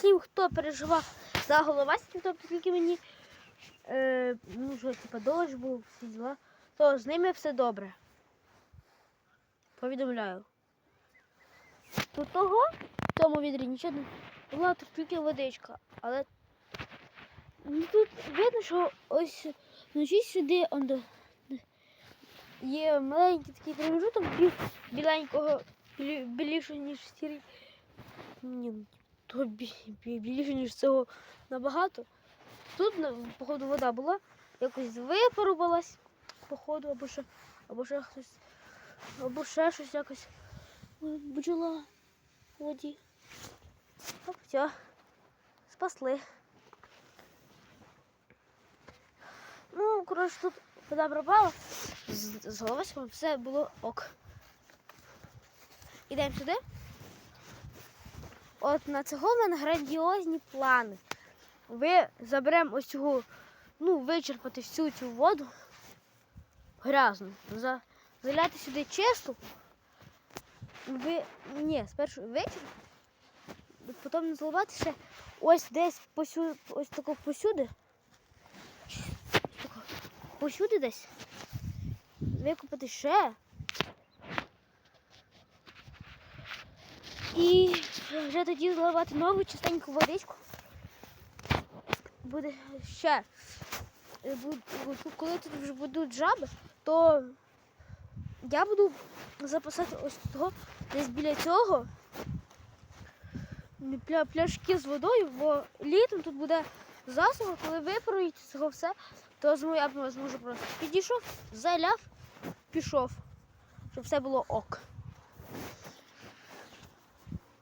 всім, хто переживав за головастиків, тобто тільки мені е, ну, що, типа, дощ був, всі діла, то з ними все добре. Повідомляю. Тут того, в тому відрі нічого не була тільки водичка, але ну, тут видно, що ось вночі сюди он, до- є маленький такий промежуток бі- біленького, білі- білішого, ніж сірий. Ні, то бі, бі, більше, ніж цього набагато. Тут, походу, вода була, якось випарувалась, походу, або ще, або ще хтось, або ще щось якось бджола в воді. Оп, все, спасли. Ну, коротше, тут вода пропала, з, з головочком все було ок. Ідемо сюди. От на цього в мене грандіозні плани. Ви заберемо ось цього, ну, вичерпати всю цю воду грязну, за, заляти сюди чисту. Ви, ні, спершу вечір, потім не заливати ще ось десь посю, ось тако посюди. Посюди десь. Викупити ще. І вже тоді заливати нову чистеньку водичку. Буде ще. е, Коли тут вже будуть жаби, то я буду запасати ось того десь біля цього пля, пляшки з водою, бо літом тут буде засуха, коли випарують цього все, то я зможу просто підійшов, заляв, пішов, щоб все було ок.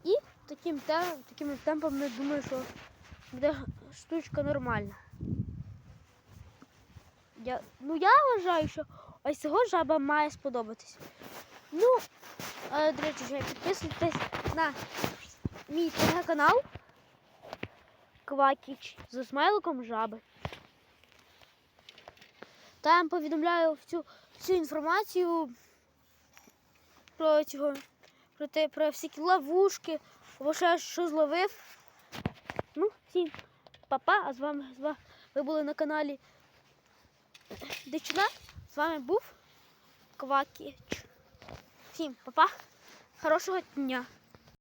І таким, те- такими темпами я думаю, що буде штучка нормальна. Я, ну я вважаю, що ось цього жаба має сподобатись. Ну, е, до речі, вже підписуйтесь на мій канал Квакіч з смайликом жаби. Там повідомляю всю, всю інформацію про цього, про те, про всякі ловушки, або ще що зловив. Ну, всім папа, а з вами, з вами ви були на каналі Дичина. З вами був Квакіч. Всім папа, хорошого дня.